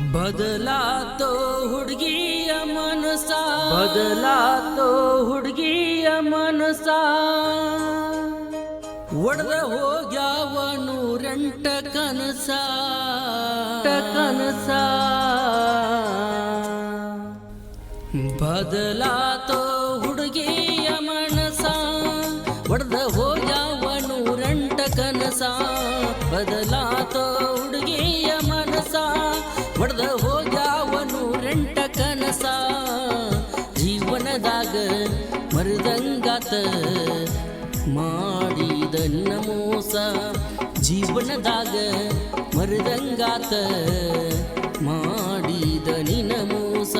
ಬದಲಾತೋ ಹುಡುಗಿಯ ಮನಸ ಬದಲಾತೋ ಹುಡುಗಿಯ ಮನಸ ಒಡೆದ ಹೋಗ್ಯಾವ ನೂರೆಂಟ ಕನಸ. ಕನಸ ಬದಲಾತೋ ಹುಡುಗಿಯ ಮನಸ ಒಡೆದ ಹೋಗ್ಯಾವ ನೂರೆಂಟ ಕನಸ. ಬದಲಾತೋ ಹುಡುಗಿಯ ಮನಸ ಒಡೆದ ಹೋಗ್ಯಾವನು ರೆಂಟ ಕನಸ. ಜೀವನದಾಗ ಮರದಂಗಾತ ಮಾಡಿದನ್ನ ಮೋಸ. ಜೀವನದಾಗ ಮರದಂಗಾತ ಮಾಡಿದ ನಿನ ಮೋಸ.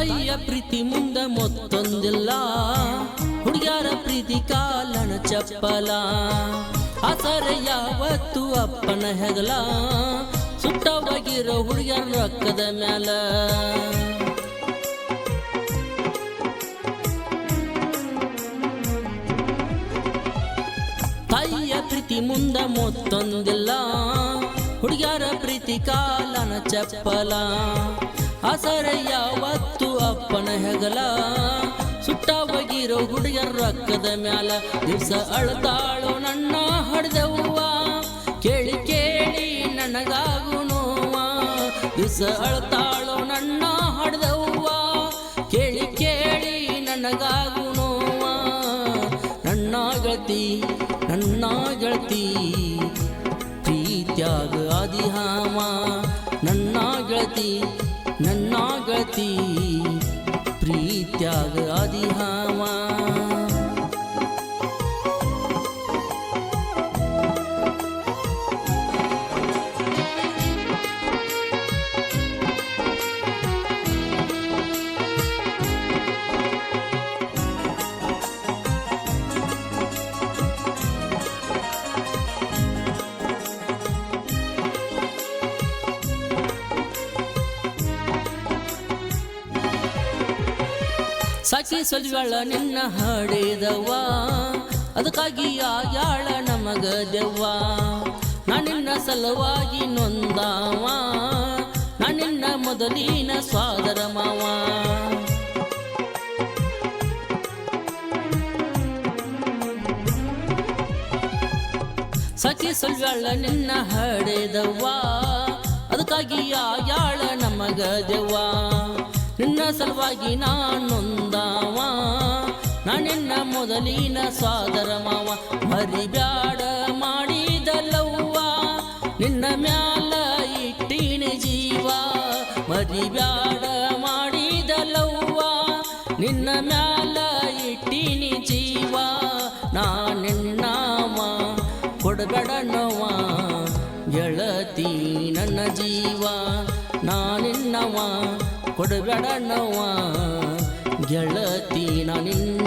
ತಾಯಿಯ ಪ್ರೀತಿ ಮುಂದ ಮತ್ತೊಂದಿಲ್ಲ. ಹುಡುಗ್ಯಾರ ಪ್ರೀತಿ ಕಾಲನ ಚಪ್ಪಲ. ಆಸರೆ ಯಾವತ್ತು ಅಪ್ಪನ ಹೆಗಲ. ಸುಟ್ಟವಾಗಿರೋ ಹುಡುಗ್ಯಾರ ರೊಕ್ಕದ ಮ್ಯಾಲ. ತಾಯಿಯ ಪ್ರೀತಿ ಮುಂದ ಮತ್ತೊಂದಿಲ್ಲ. ಹುಡುಗ್ಯಾರ ಪ್ರೀತಿ ಕಾಲನ ಚಪ್ಪಲ. ಆಸರ ಯಾವತ್ತು ಅಪ್ಪನ ಹೆಗಲ. ಸುಟ್ಟ ಬಗಿರೋ ಹುಡುಗರ ರೊಕ್ಕದ ಮ್ಯಾಲ ದಿವ್ಸ ಅಳ್ತಾಳು ನನ್ನ ಹಡ್ದವ್ವ. ಕೇಳಿ ಕೇಳಿ ನನಗಾಗು ನೋವ ದಿವ್ಸ ಅಳ್ತಾಳು ನನ್ನ ಹಡ್ದವ್ವ. ಕೇಳಿ ಕೇಳಿ ನನಗಾಗು ನೋವ ನನ್ನ ಗೆಳತಿ ನನ್ನ ಗೆಳತಿ, ಪ್ರೀತ್ಯಾಗ ಆದಿಹಾಮ. ನನ್ನ ಗೆಳತಿ ಸಾಕಿ ಸಜ್ವಾಳ ನಿನ್ನ ಹಾಡಿದವ್ವ. ಅದಕ್ಕಾಗಿ ಯಾಳ ನಮಗ ದೆವ್ವ ನಾನಿನ್ನ ಸಲುವಾಗಿ ನೊಂದಾವ. ನಾನಿನ್ನ ಮೊದಲಿನ ಸ್ವಾದರ ಮಾವ. ಸಖಿ ಸುಳ್ಳ ನಿನ್ನ ಹಡೆದವ್ವ. ಅದಕ್ಕಾಗಿ ಯಾಳ ನಮಗ ದೆವ್ವ ನಿನ್ನ ಸಲುವಾಗಿ ನಾನೊಂದಾವ ನಾನಿನ್ನ ಮೊದಲಿನ ಸಾದರ ಮಾವ ಮರಿಬ್ಯಾಡ ಮಾಡಿದಲ್ಲವ್ವ, ನಿನ್ನ ಮ್ಯಾಲ ಇಟ್ಟಿನ ಜೀವ. ಮರಿಬ್ಯಾಡ ಮಾಡಿದಲ್ಲವ್ವ, ನಿನ್ನ ಮ್ಯಾಲ ಇಟ್ಟಿನ ಜೀವ. ನಾನಿನ್ನವ ಕೊಡಬೇಡ ನೋವ ಗೆಳತಿ ನನ್ನ ಜೀವ. ನಾನಿನ್ನವ ಕೊಡಬೇಡ ಗೆಳತಿ ನಾನಿನ್ನವ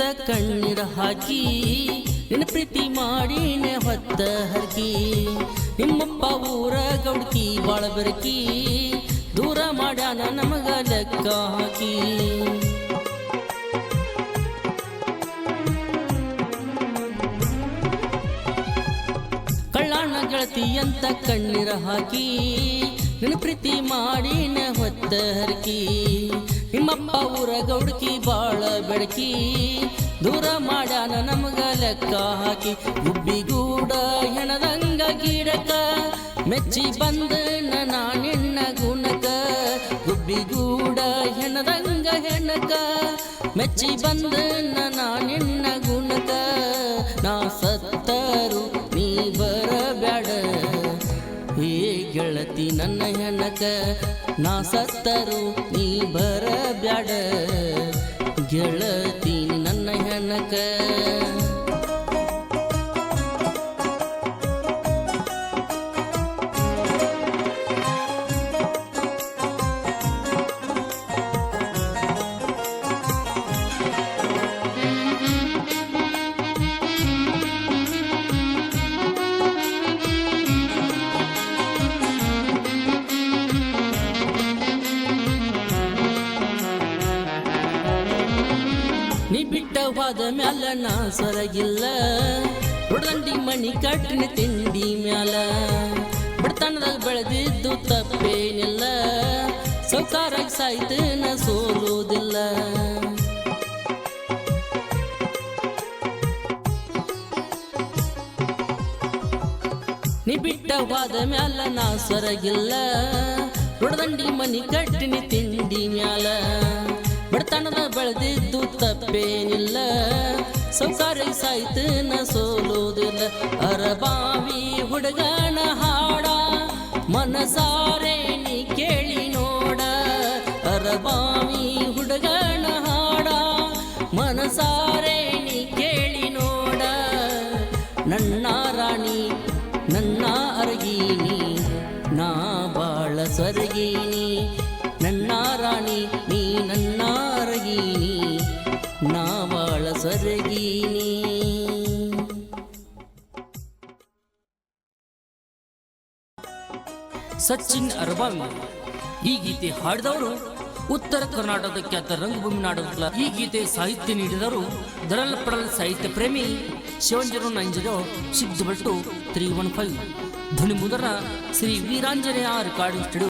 ಅಂತ ಕಣ್ಣೀರ ಹಾಕಿ, ನಿನ್ನ ಪ್ರೀತಿ ಮಾಡಿ ಹೊತ್ತ ಹರಕಿ. ನಿಮ್ಮಪ್ಪ ಊರ ಗೌಡ್ಕಿ ಬಾಳ ಬೆರಕಿ, ದೂರ ಮಾಡ್ಯಾನ ನಮಗ ಲೆಕ್ಕ ಹಾಕಿ. ಕಳ್ಳಾಣ ಗೆಳತಿ ಅಂತ ಕಣ್ಣೀರ ಹಾಕಿ, ನಿನ್ನ ಪ್ರೀತಿ ಮಾಡಿ ಹೊತ್ತ ಹರಕಿ. ನಿಮ್ಮಪ್ಪ ಊರ ಗೌಡಕಿ ಬಾಳ ಬೆಳಕಿ ದೂರ ಮಾಡಾನ ನಮಗ ಲೆಕ್ಕ ಹಾಕಿ. ಗುಬ್ಬಿಗೂಡ ಹೆಣದಂಗ ಗಿಡಕ. ಮೆಚ್ಚಿ ಬಂದ ನಾನಿನ್ನ ಗುಣಕ. ಗುಬ್ಬಿಗೂಡ ಹೆಣದಂಗ ಹೆಣಕ. ಮೆಚ್ಚಿ ಬಂದ ನಾನಿನ್ನ ಗುಣಕ. ನಾ ಸತ್ತರು ನೀ ಬರಬೇಡ ಹೇ ಗೆಳತಿ ನನ್ನ ಹೆಣಕ ನಾ ಸತ್ತರು ನೀ ಬರಬ್ಯಾಡ. ಗೆಳತಿ ನನ್ನ ಹೆಣಕ. ಬಿಟ್ಟ ಹೋದ ಮ್ಯಾಲ ನಾ ಸೊರಗಿಲ್ಲ ಹುಡ್ದಂಡಿ ಮಣಿ ಕಟ್ಟಿನ ತಿಂಡಿ ಮ್ಯಾಲ ಬಡತನದಾಗ ಬೆಳೆದಿದ್ದು ತಪ್ಪೇನಿಲ್ಲ ಸೌಕಾರಾಗಿ ಸಾಯ್ತು ನಾ ಸೋಲುವುದಿಲ್ಲ ನೀ ಬಿಟ್ಟ ಹೋದ ಮ್ಯಾಲ ನಾ ಸೊರಗಿಲ್ಲ ಹುಡ್ದಂಡಿ ಮನಿ ಕಟ್ಟಿನಿ ತಿಂಡಿ ಮ್ಯಾಲ ಬಡತನದ ಬೆಳೆದಿದ್ದು ತಪ್ಪೇನಿಲ್ಲ. ಸಂಸಾರ ಸಾಯ್ತು ನ ಸೋಲುವುದಿಲ್ಲ. ಅರಬಾವಿ ಹುಡುಗನ ಹಾಡ, ಮನಸಾರೆ ನೀ ಕೇಳಿ ನೋಡ. ಅರಬಾವಿ ಹುಡುಗನ ಹಾಡ, ಮನಸಾರೆ ಸಚಿನ್ ಅರಬಾವಿ, ಈ ಗೀತೆ ಹಾಡಿದವರು ಉತ್ತರ ಕರ್ನಾಟಕದ ಖ್ಯಾತ ರಂಗಭೂಮಿ ನಾಡಕಲ ಈ ಗೀತೆ ಸಾಹಿತ್ಯ ನೀಡಿದವರು ದರಲ್ ಪಡಲ್ ಸಾಹಿತ್ಯ ಪ್ರೇಮಿ seven zero nine zero three one five. ಧ್ವನಿ ಶ್ರೀ ವೀರಾಂಜನೇಯ ರೆಕಾರ್ಡಿಂಗ್ ಸ್ಟುಡಿಯೋ.